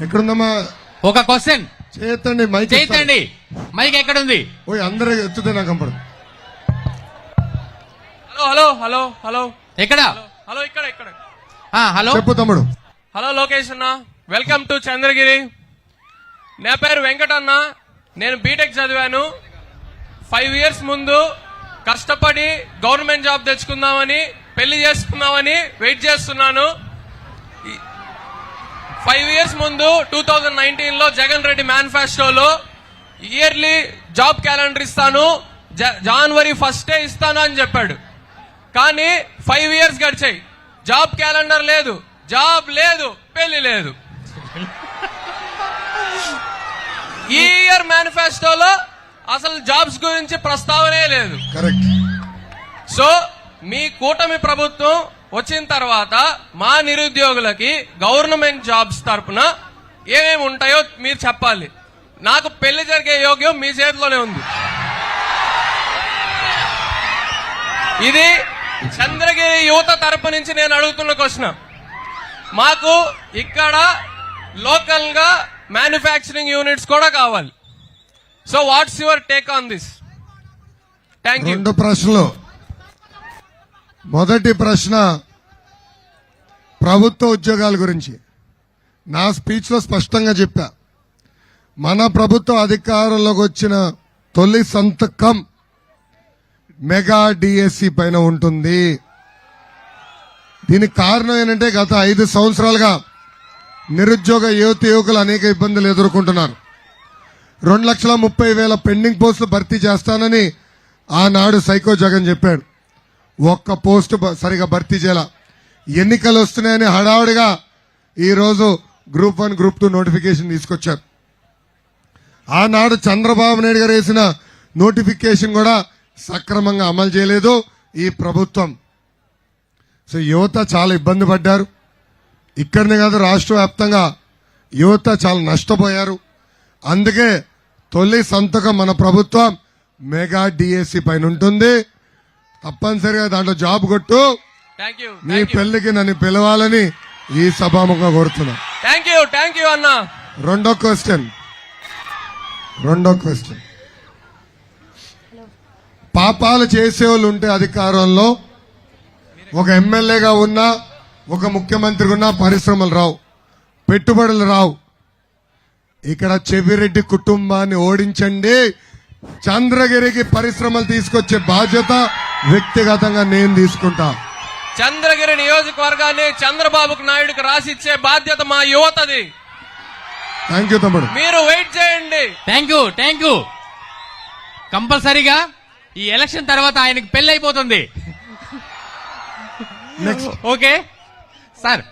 ఎక్కడుందమ్మా? ఒక క్వశ్చన్. చేయొద్దండి మైక్ చేయండి మైక్ ఎక్కడుంది? ఓ అందరూ ఎత్తుతే నాకు కంపడదు హలో హలో హలో హలో. ఎక్కడ? హలో ఇక్కడ ఇక్కడ. ఆ, హలో. చెప్పు తమ్ముడు. హలో లోకేష్ అన్న. Welcome to Chandragiri. నా పేరు వెంకట అన్న. నేను బీటెక్ చదివాను. ఫైవ్ ఇయర్స్ ముందు కష్టపడి గవర్నమెంట్ జాబ్ తెచ్చుకుందామని పెళ్ళి చేసుకుందామని వెయిట్ చేస్తున్నాను. ఫైవ్ ఇయర్స్ ముందు టూ థౌజండ్ నైన్టీన్లో జగన్ రెడ్డి మేనిఫెస్టోలో ఇయర్లీ జాబ్ క్యాలెండర్ ఇస్తాను. జనవరి ఫస్టే ఇస్తాను అని చెప్పాడు. కానీ ఫైవ్ ఇయర్స్ గడిచాయి. జాబ్ క్యాలెండర్ లేదు. జాబ్ లేదు. పెళ్ళి లేదు. ఈ ఇయర్ మేనిఫెస్టోలో అసలు జాబ్స్ గురించి ప్రస్తావనే లేదు. కరెక్ట్. సో మీ కూటమి ప్రభుత్వం వచ్చిన తర్వాత మా నిరుద్యోగులకి గవర్నమెంట్ జాబ్స్ తరపున ఏమేమి ఉంటాయో మీరు చెప్పాలి. నాకు పెళ్ళి జరిగే యోగ్యం మీ చేతిలోనే ఉంది. ఇది చంద్రగిరి యువత తరపు నుంచి నేను అడుగుతున్న క్వశ్చన్. మాకు ఇక్కడ లోకల్గా మ్యానుఫ్యాక్చరింగ్ యూనిట్స్ కూడా కావాలి. So what's your take on this thank you రెండు ప్రశ్నలు. మొదటి ప్రశ్న ప్రభుత్వ ఉద్యోగాల గురించి. నా స్పీచ్లో స్పష్టంగా చెప్పా. మన ప్రభుత్వ అధికారంలోకి వచ్చిన తొలి సంతకం మెగా డిఎస్సి పైన ఉంటుంది. దీనికి కారణం ఏంటంటే గత ఐదు సంవత్సరాలుగా నిరుద్యోగ యువత యువకులు అనేక ఇబ్బందులు ఎదుర్కొంటున్నారు. రెండు లక్షల ముప్పై వేల పెండింగ్ పోస్టులు భర్తీ చేస్తానని ఆనాడు సైకో జగన్ చెప్పాడు. ఒక్క పోస్టు సరిగా భర్తీ చేయాల. ఎన్నికలు వస్తున్నాయని హడావుడిగా ఈరోజు group one group two notification తీసుకొచ్చారు. ఆనాడు చంద్రబాబు నాయుడు గారు వేసిన నోటిఫికేషన్ కూడా సక్రమంగా అమలు చేయలేదు ఈ ప్రభుత్వం. సో యువత చాలా ఇబ్బంది పడ్డారు. ఇక్కడనే కాదు రాష్ట్ర వ్యాప్తంగా యువత చాలా నష్టపోయారు. అందుకే తొలి సంతకం మన ప్రభుత్వం మెగా డిఎస్సి పైన ఉంటుంది. తప్పనిసరిగా దాంట్లో జాబ్ కొట్టు. నీ పెళ్ళికి నన్ను పిలవాలని ఈ సభాముఖంగా కోరుతున్నా. థ్యాంక్ యూ థ్యాంక్ యూ అన్న. రెండో క్వశ్చన్. రెండో క్వశ్చన్. పాపాలు చేసేవాళ్ళు ఉంటే అధికారంలో ఒక ఎమ్మెల్యేగా ఉన్నా ఒక ముఖ్యమంత్రి ఉన్నా పరిశ్రమలు రావు. పెట్టుబడులు రావు. ఇక్కడ చెవిరెడ్డి కుటుంబాన్ని ఓడించండి. చంద్రగిరికి పరిశ్రమలు తీసుకొచ్చే బాధ్యత వ్యక్తిగతంగా నేను తీసుకుంటా. చంద్రగిరి నియోజకవర్గాన్ని చంద్రబాబుకు నాయుడుకి రాసిచ్చే బాధ్యత మా యువతది. థ్యాంక్ యూ తమ్ముడు. మీరు వెయిట్ చేయండి. థ్యాంక్ యూ థ్యాంక్ యూ కంపల్సరీగా ఈ ఎలక్షన్ తర్వాత ఆయనకి పెళ్ళి అయిపోతుంది నెక్స్ట్ ఓకే సార్